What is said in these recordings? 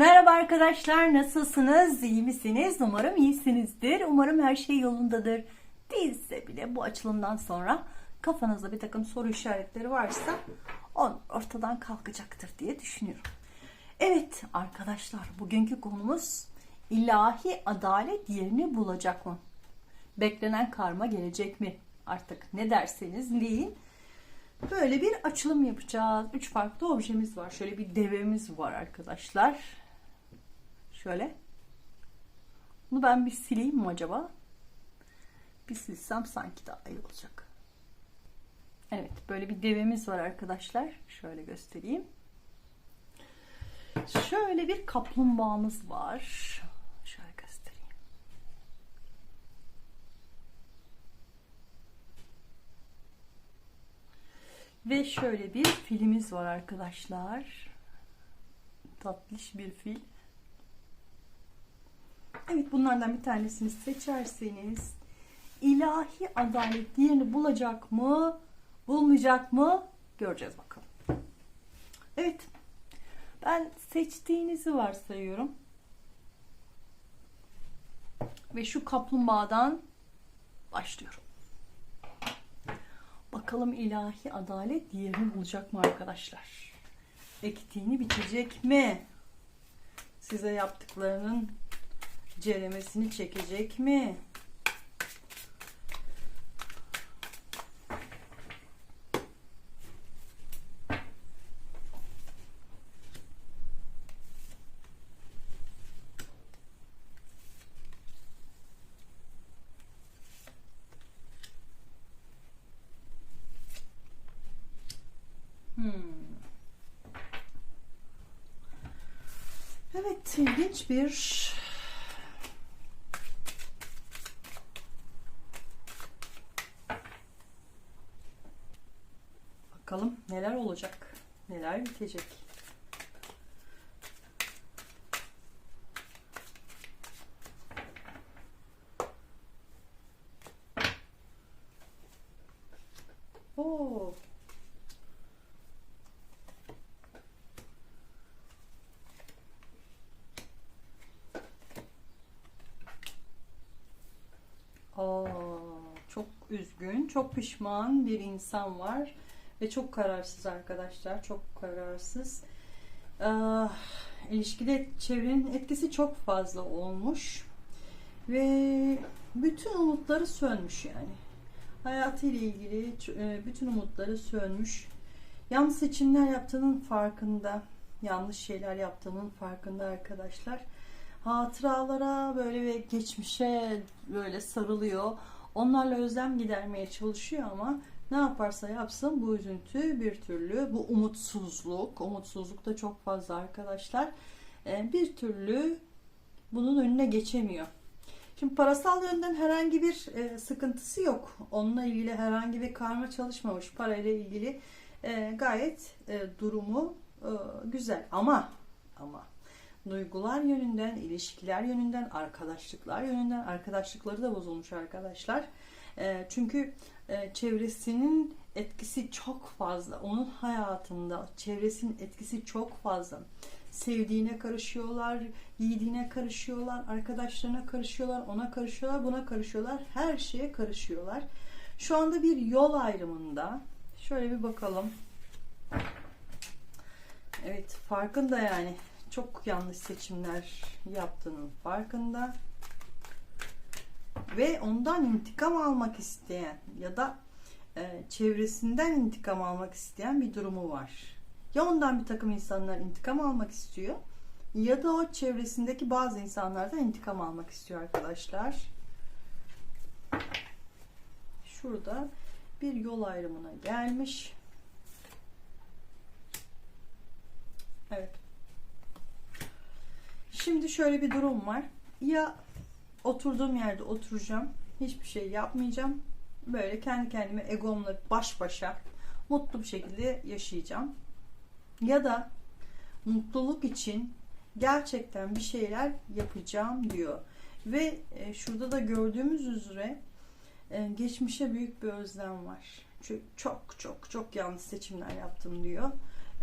Merhaba arkadaşlar, nasılsınız? İyi misiniz? Umarım iyisinizdir. Umarım her şey yolundadır. Değilse bile bu açılımdan sonra kafanızda bir takım soru işaretleri varsa on ortadan kalkacaktır diye düşünüyorum. Evet arkadaşlar, bugünkü konumuz ilahi adalet yerini bulacak mı? Beklenen karma gelecek mi? Artık ne derseniz deyin. Böyle bir açılım yapacağız. Üç farklı objemiz var. Şöyle bir devemiz var arkadaşlar. Şöyle. Bunu ben bir sileyim mi acaba? Bir silsem sanki daha iyi olacak. Evet böyle bir devemiz var arkadaşlar. Şöyle göstereyim. Şöyle bir kaplumbağamız var. Şöyle göstereyim. Ve şöyle bir filimiz var arkadaşlar. Tatlış bir fil. Evet bunlardan bir tanesini seçerseniz ilahi adalet yerini bulacak mı, bulmayacak mı göreceğiz bakalım. Evet. Ben seçtiğinizi varsayıyorum. Ve şu kaplumbağadan başlıyorum. Bakalım ilahi adalet yerini bulacak mı arkadaşlar? Ektiğini bitecek mi? Size yaptıklarının ceremesini çekecek mi? Hmm. Evet, ilginç bir Bakalım neler olacak, neler bitecek. Oo. Aa, çok üzgün, çok pişman bir insan var ve çok kararsız arkadaşlar, çok kararsız. Ee, ilişkide çevrenin etkisi çok fazla olmuş ve bütün umutları sönmüş yani. Hayatıyla ilgili e, bütün umutları sönmüş. Yanlış seçimler yaptığının farkında, yanlış şeyler yaptığının farkında arkadaşlar hatıralara böyle ve geçmişe böyle sarılıyor. Onlarla özlem gidermeye çalışıyor ama ne yaparsa yapsın bu üzüntü bir türlü, bu umutsuzluk, umutsuzluk da çok fazla arkadaşlar. e, Bir türlü bunun önüne geçemiyor. Şimdi parasal yönden herhangi bir e, sıkıntısı yok. Onunla ilgili herhangi bir karma çalışmamış. Parayla ilgili e, gayet durumu güzel. Ama ama duygular yönünden, ilişkiler yönünden, arkadaşlıklar yönünden, arkadaşlıkları da bozulmuş arkadaşlar. Çünkü e, çevresinin etkisi çok fazla. Onun hayatında çevresinin etkisi çok fazla. Sevdiğine karışıyorlar, yediğine karışıyorlar, arkadaşlarına karışıyorlar, ona karışıyorlar, buna karışıyorlar. Her şeye karışıyorlar. Şu anda bir yol ayrımında. Şöyle bir bakalım. Evet, farkında yani çok yanlış seçimler yaptığının farkında ve ondan intikam almak isteyen ya da e, çevresinden intikam almak isteyen bir durumu var. Ya ondan bir takım insanlar intikam almak istiyor ya da o çevresindeki bazı insanlardan intikam almak istiyor arkadaşlar. Şurada bir yol ayrımına gelmiş. Evet. Şimdi şöyle bir durum var. Ya oturduğum yerde oturacağım. Hiçbir şey yapmayacağım. Böyle kendi kendime egomla baş başa mutlu bir şekilde yaşayacağım. Ya da mutluluk için gerçekten bir şeyler yapacağım diyor. Ve e, şurada da gördüğümüz üzere e, geçmişe büyük bir özlem var. Çünkü çok çok çok yanlış seçimler yaptım diyor.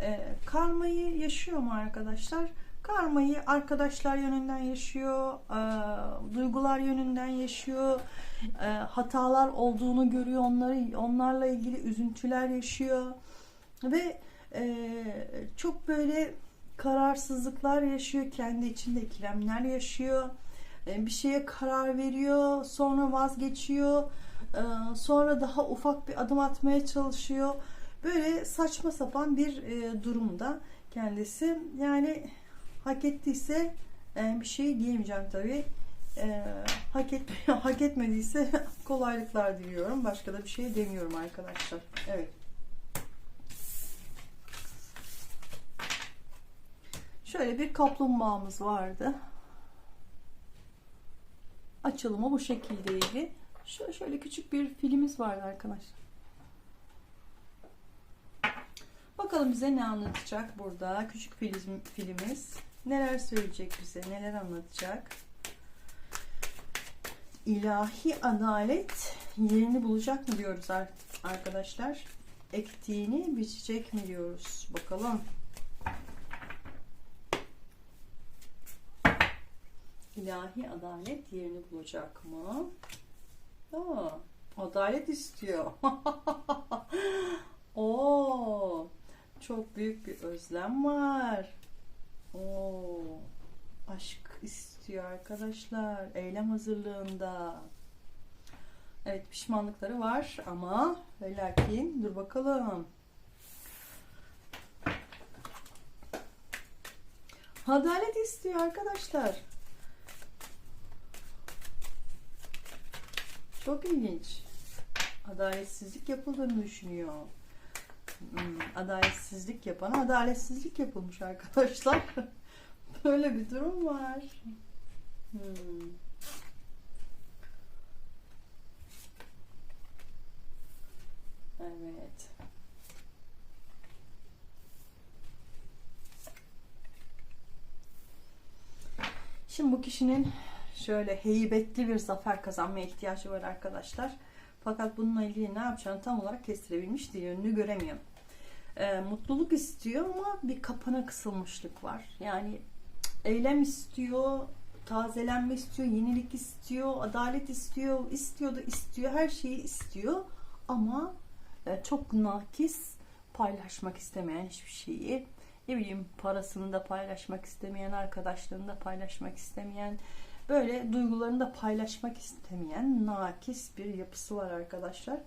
E, karmayı yaşıyor mu arkadaşlar? Karmayı arkadaşlar yönünden yaşıyor, e, duygular yönünden yaşıyor, e, hatalar olduğunu görüyor, onları onlarla ilgili üzüntüler yaşıyor ve e, çok böyle kararsızlıklar yaşıyor, kendi içinde ikilemler yaşıyor. E, bir şeye karar veriyor, sonra vazgeçiyor, e, sonra daha ufak bir adım atmaya çalışıyor. Böyle saçma sapan bir e, durumda kendisi. Yani hak ettiyse e, bir şey diyemeyeceğim tabii. E, hak, et, hak etmediyse kolaylıklar diliyorum. Başka da bir şey demiyorum arkadaşlar. Evet. Şöyle bir kaplumbağamız vardı. Açılımı bu şekildeydi. Şöyle, şöyle küçük bir filimiz vardı arkadaşlar. Bakalım bize ne anlatacak burada. Küçük film, filimiz. Neler söyleyecek bize, neler anlatacak. İlahi adalet yerini bulacak mı diyoruz arkadaşlar. Ektiğini biçecek mi diyoruz. Bakalım. İlahi adalet yerini bulacak mı? Aa, adalet istiyor. Oo, çok büyük bir özlem var. Oo, aşk istiyor arkadaşlar. Eylem hazırlığında. Evet pişmanlıkları var ama ve lakin dur bakalım. Adalet istiyor arkadaşlar. Çok ilginç. Adaletsizlik yapıldığını düşünüyor. Hmm, adaletsizlik yapana adaletsizlik yapılmış arkadaşlar. Böyle bir durum var. Hmm. Evet. Şimdi bu kişinin şöyle heybetli bir zafer kazanmaya ihtiyacı var arkadaşlar. Fakat bununla ilgili ne yapacağını tam olarak kestirebilmiş değil. Önünü göremiyor. Ee, mutluluk istiyor ama bir kapana kısılmışlık var. Yani eylem istiyor, tazelenme istiyor, yenilik istiyor, adalet istiyor, istiyor da istiyor, her şeyi istiyor. Ama e, çok nakis paylaşmak istemeyen hiçbir şeyi ne bileyim parasını da paylaşmak istemeyen, arkadaşlarını da paylaşmak istemeyen, böyle duygularını da paylaşmak istemeyen nakis bir yapısı var arkadaşlar.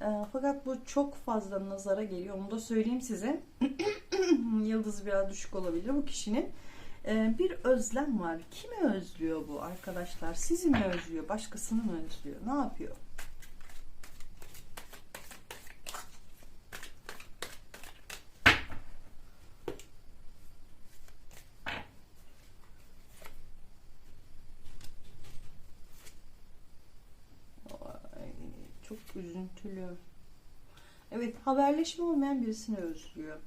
E, fakat bu çok fazla nazara geliyor. Onu da söyleyeyim size. Yıldız biraz düşük olabilir bu kişinin. E, bir özlem var. Kimi özlüyor bu arkadaşlar? Sizi mi özlüyor? Başkasını mı özlüyor? Ne yapıyor? çok üzüntülü. Evet haberleşme olmayan birisini özlüyor.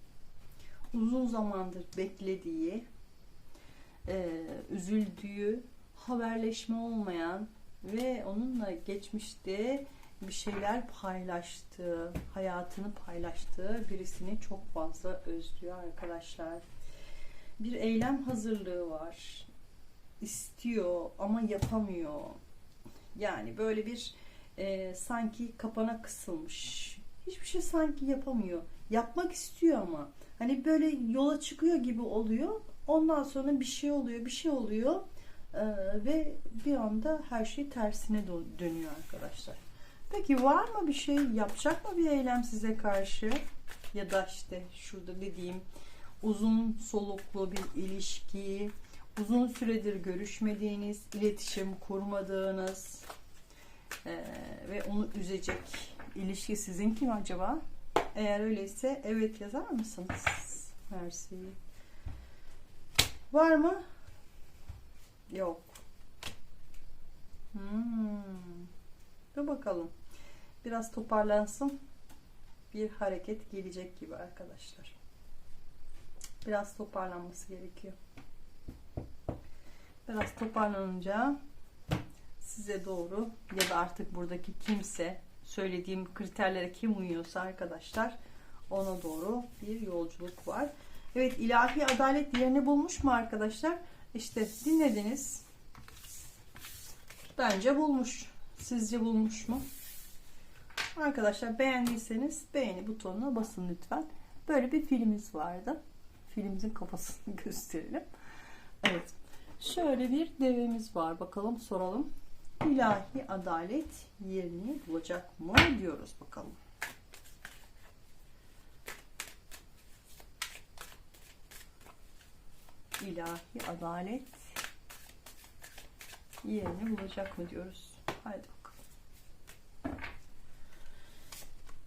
Uzun zamandır beklediği, e, üzüldüğü, haberleşme olmayan ve onunla geçmişte bir şeyler paylaştığı, hayatını paylaştığı birisini çok fazla özlüyor arkadaşlar. Bir eylem hazırlığı var. İstiyor ama yapamıyor. Yani böyle bir e, sanki kapana kısılmış. Hiçbir şey sanki yapamıyor. Yapmak istiyor ama. Hani böyle yola çıkıyor gibi oluyor. Ondan sonra bir şey oluyor, bir şey oluyor. Ee, ve bir anda her şey tersine dönüyor arkadaşlar. Peki var mı bir şey, yapacak mı bir eylem size karşı? Ya da işte şurada dediğim uzun soluklu bir ilişki, uzun süredir görüşmediğiniz, iletişim kurmadığınız, ee, ve onu üzecek ilişki sizin mi acaba? Eğer öyleyse evet yazar mısınız? Mersi. Var mı? Yok. Hmm. Dur bakalım. Biraz toparlansın. Bir hareket gelecek gibi arkadaşlar. Biraz toparlanması gerekiyor. Biraz toparlanınca size doğru ya da artık buradaki kimse söylediğim kriterlere kim uyuyorsa arkadaşlar ona doğru bir yolculuk var. Evet ilahi adalet yerini bulmuş mu arkadaşlar? İşte dinlediniz. Bence bulmuş. Sizce bulmuş mu? Arkadaşlar beğendiyseniz beğeni butonuna basın lütfen. Böyle bir filmimiz vardı. Filmimizin kafasını gösterelim. Evet. Şöyle bir devemiz var. Bakalım soralım. İlahi adalet yerini bulacak mı diyoruz bakalım. İlahi adalet yerini bulacak mı diyoruz. Haydi bakalım.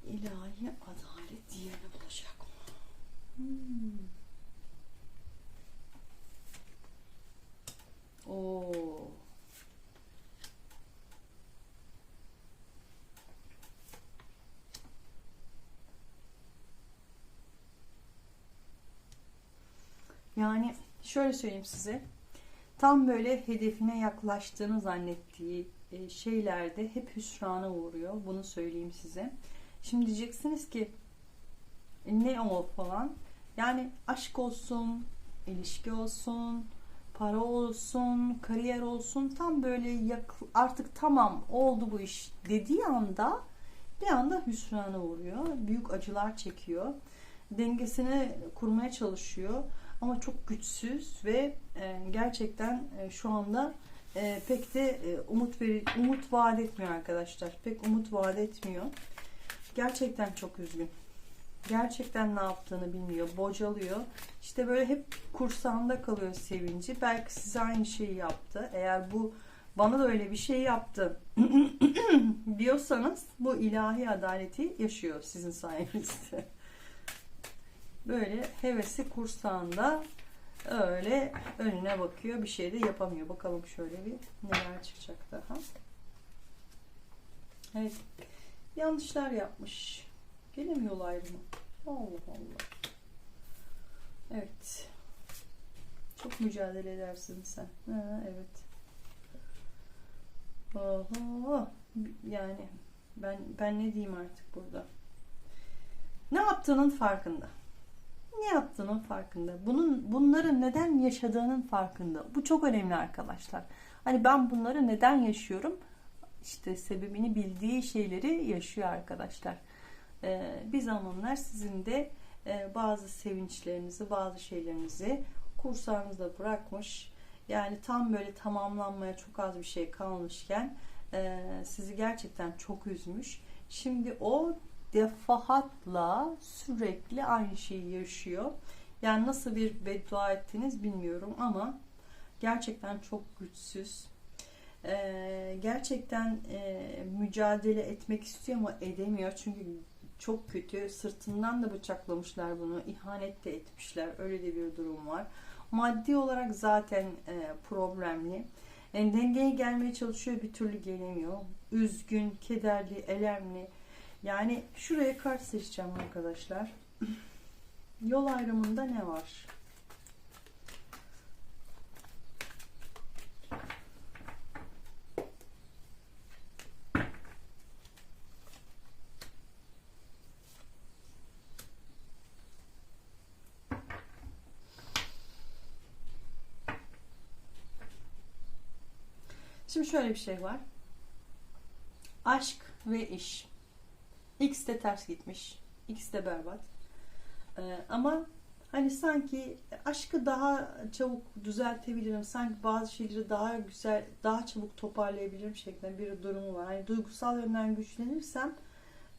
İlahi adalet yerini bulacak mı? Hmm. Oo. Yani şöyle söyleyeyim size. Tam böyle hedefine yaklaştığını zannettiği e, şeylerde hep hüsrana uğruyor. Bunu söyleyeyim size. Şimdi diyeceksiniz ki "E, ne o falan. Yani aşk olsun, ilişki olsun, para olsun, kariyer olsun tam böyle yak- artık tamam oldu bu iş dediği anda bir anda hüsrana uğruyor. Büyük acılar çekiyor. Dengesini kurmaya çalışıyor ama çok güçsüz ve e, gerçekten e, şu anda e, pek de e, umut veri, umut vaat etmiyor arkadaşlar. Pek umut vaat etmiyor. Gerçekten çok üzgün. Gerçekten ne yaptığını bilmiyor. Bocalıyor. İşte böyle hep kursağında kalıyor sevinci. Belki size aynı şeyi yaptı. Eğer bu bana da öyle bir şey yaptı diyorsanız bu ilahi adaleti yaşıyor sizin sayenizde. Böyle hevesi kursağında öyle önüne bakıyor. Bir şey de yapamıyor. Bakalım şöyle bir neler çıkacak daha. Evet. Yanlışlar yapmış. Gene mi yol ayrımı? Allah Allah. Evet. Çok mücadele edersin sen. Ha, evet. Oho. Yani ben ben ne diyeyim artık burada? Ne yaptığının farkında. Ne yaptığının farkında. Bunun bunları neden yaşadığının farkında. Bu çok önemli arkadaşlar. Hani ben bunları neden yaşıyorum? İşte sebebini bildiği şeyleri yaşıyor arkadaşlar. Ee, bir zamanlar sizin de e, bazı sevinçlerinizi, bazı şeylerinizi kursağınızda bırakmış. Yani tam böyle tamamlanmaya çok az bir şey kalmışken e, sizi gerçekten çok üzmüş. Şimdi o defahatla sürekli aynı şeyi yaşıyor. Yani nasıl bir beddua ettiniz bilmiyorum ama gerçekten çok güçsüz. Ee, gerçekten e, mücadele etmek istiyor ama edemiyor. Çünkü çok kötü. Sırtından da bıçaklamışlar bunu. İhanet de etmişler. Öyle de bir durum var. Maddi olarak zaten e, problemli. Yani dengeye gelmeye çalışıyor bir türlü gelemiyor. Üzgün, kederli, elemli. Yani şuraya kart seçeceğim arkadaşlar. Yol ayrımında ne var? Şimdi şöyle bir şey var. Aşk ve iş. X de ters gitmiş. X de berbat. Ee, ama hani sanki aşkı daha çabuk düzeltebilirim. Sanki bazı şeyleri daha güzel, daha çabuk toparlayabilirim şeklinde bir durumu var. Hani duygusal yönden güçlenirsem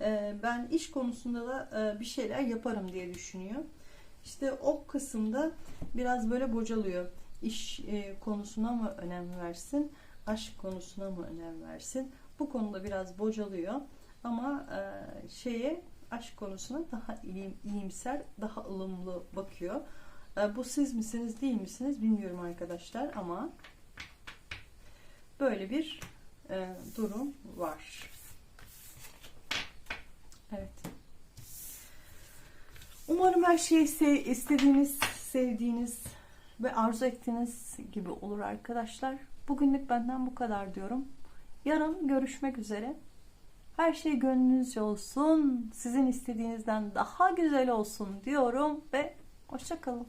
e, ben iş konusunda da e, bir şeyler yaparım diye düşünüyor. İşte o kısımda biraz böyle bocalıyor. İş e, konusuna mı önem versin? Aşk konusuna mı önem versin? Bu konuda biraz bocalıyor. Ama e, şeye aşk konusuna daha iyim, iyimser, daha ılımlı bakıyor. E, bu siz misiniz değil misiniz bilmiyorum arkadaşlar ama böyle bir e, durum var. Evet. Umarım her şey istediğiniz, sevdiğiniz ve arzu ettiğiniz gibi olur arkadaşlar. Bugünlük benden bu kadar diyorum. Yarın görüşmek üzere. Her şey gönlünüzce olsun. Sizin istediğinizden daha güzel olsun diyorum ve Hoşçakalın.